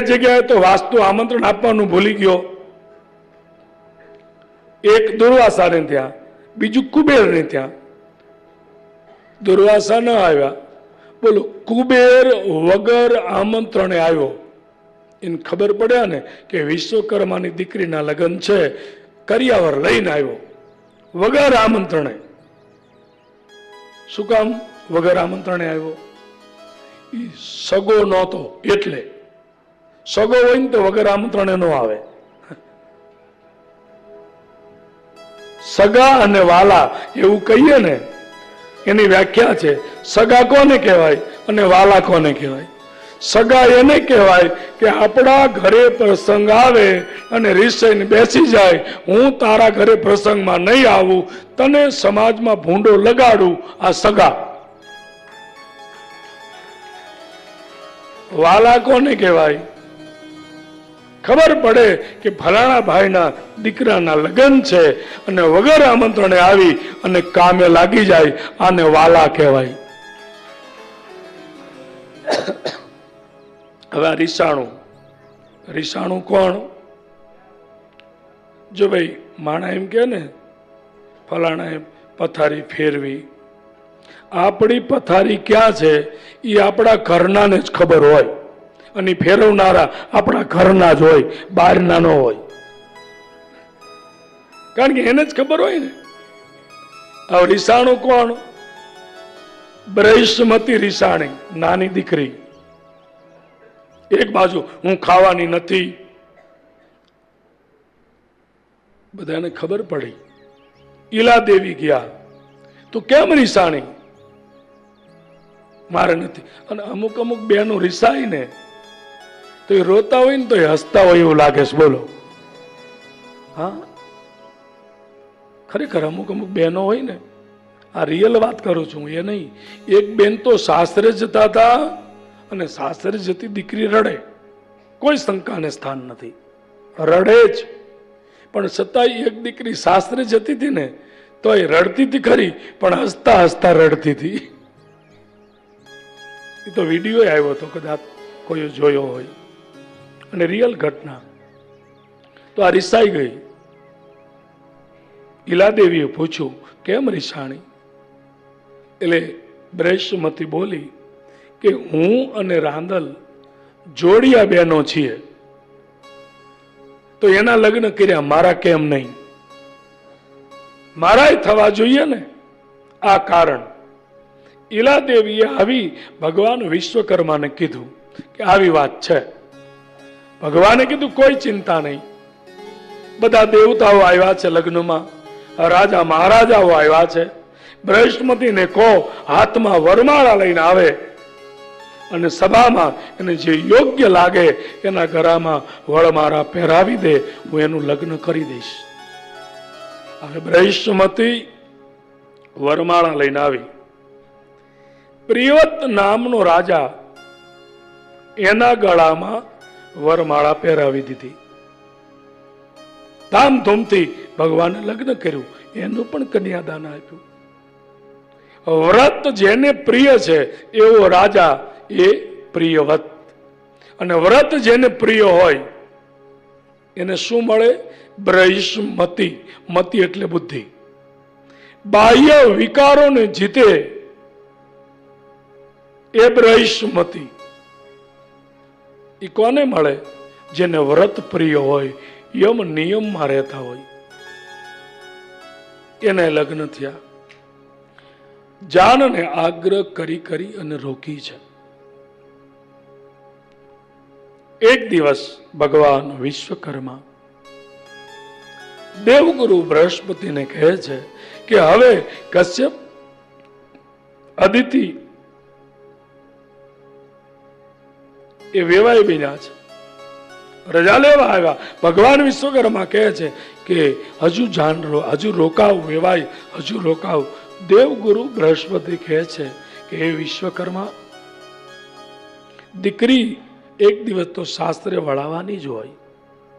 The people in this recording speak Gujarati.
જગ્યાએ તો વાસ્તુ આમંત્રણ આપવાનું ભૂલી ગયો. એક દુર્વાસાને ત્યાં બીજું કુબેરને ત્યાં દુર્વાસા ન આવ્યા. બોલો, કુબેર વગર આમંત્રણે આવ્યો. એને ખબર પડ્યા ને કે વિશ્વકર્માની દીકરીના લગ્ન છે, કરિયાવર લઈને આવ્યો. વગર આમંત્રણે. શું કામ? વગર આમંત્રણે આવ્યો? સગો નહોતો, એટલે સગો હોય ને તો વગર આમંત્રણ ન આવે. સગા અને વાલા, એવું કહીએ ને, એની વ્યાખ્યા છે, સગા કોને કહેવાય અને વાલા કોને કહેવાય? સગા એને કહેવાય કે આપણા ઘરે પ્રસંગ આવે અને રીસાઈને બેસી જાય, હું તારા ઘરે પ્રસંગમાં નહીં આવું, તને સમાજમાં ભૂંડો લગાડું, આ સગા. વાલા કોને કહેવાય? ખબર પડે કે ફલાણા ભાઈના દીકરાના લગ્ન છે અને વગર આમંત્રણે આવી અને કામે લાગી જાય, આને વાલા કહેવાય. હવે આ રીસાણું. રીસાણું કોણ? જો ભાઈ માણા એમ કે ને ફલાણા એમ પથારી ફેરવી. આપણી પથારી ક્યાં છે? એ આપણા ઘરનાને જ ખબર હોય. અને ફેરવનારા આપણા ઘરના જ હોય, બહારના ન હોય. કારણ કે એને જ ખબર હોય ને. હવે રીસાણું કોણ? બ્રહિષ્મતી રીસાણી, નાની દીકરી. એક બાજુ, હું ખાવાની નથી. બધાને ખબર પડી. ઈલા દેવી ગયા. તો કેમ રીસાણી? મારે નથી. અને અમુક અમુક બહેનો રીસાય ને તો એ રોતા હોય ને તો એ હસતા હોય એવું લાગે છે, બોલો. હા? ખરેખર અમુક અમુક બહેનો હોય ને, આ રિયલ વાત કરું છું એ નહીં. એક બેન તો સાસરે જતા હતા અને સાસરે જતી દીકરી રડે. કોઈ શંકાને સ્થાન નથી. રડે જ. પણ છતાંય એક દીકરી સાસરે જતી હતી ને, તો એ રડતી હતી ખરી, પણ હસતા હસતા રડતી હતી. એ તો વીડિયો આવ્યો હતો, કદાચ કોઈ જોયો હોય. અને રિયલ ઘટના. તો આ રિસાઈ ગઈ. ઈલાદેવીએ પૂછ્યું, કેમ રિસાણી? એટલે બ્રેશમતી બોલી, કે હું અને રાંદલ જોડિયા બહેનો છીએ. તો એના લગ્ન કર્યા, મારા કેમ નહીં? મારાય થવા જોઈએ ને, આ કારણ. ઈલાદેવીએ આવી ભગવાન વિશ્વકર્માને કીધું કે આવી વાત છે. ભગવાને કીધું, કોઈ ચિંતા નહીં. બધા દેવતાઓ આવ્યા છે લગ્નમાં. રાજા મહારાજાઓ આવ્યા છે. બૃહસ્પતિને કહો, હાથમાં વરમાળા લઈને આવે. અને સભામાં એને જે યોગ્ય લાગે, એના ગળામાં વળમારા પહેરાવી દે, હું એનું લગ્ન કરી દઈશ. હવે બ્રહ્મતી વરમાળા લઈને આવી. પ્રિયવત નામનો રાજા એના ગળામાં વરમાળા પહેરાવી દીધી. ધામધૂમથી ભગવાને લગ્ન કર્યું. એનું પણ કન્યાદાન આપ્યું. વ્રત જેને પ્રિય છે, એવો રાજા એ પ્રિયવત. અને વ્રત જેને પ્રિય હોય, એને શું મળે? બ્રહ્મતિ મતિ એટલે બુદ્ધિ. બાહ્ય વિકારોને જીતે એ બ્રહ્મતિ એ કોને મળે? જેને વ્રત પ્રિય હોય, યમ નિયમમાં રહેતા હોય. એને લગ્ન થયા. જાનને આગ્રહ કરી કરી અને રોકી છે. એક દિવસ ભગવાન વિશ્વકર્મા દેવગુરુ બૃહસ્પતિને કહે છે કે હવે કશ્યપ, અદિતિ એ વેવાઈ બન્યા છે. રજા લેવા આવ્યા. ભગવાન વિશ્વકર્મા કહે છે કે, હજુ જાન હજુ રોકાવ વેવાય હજુ રોકાવ. દેવગુરુ બૃહસ્પતિ કહે છે કે, હે વિશ્વકર્મા, દીકરી એક દિવસ તો શાસ્ત્રે વળાવવાની જ હોય.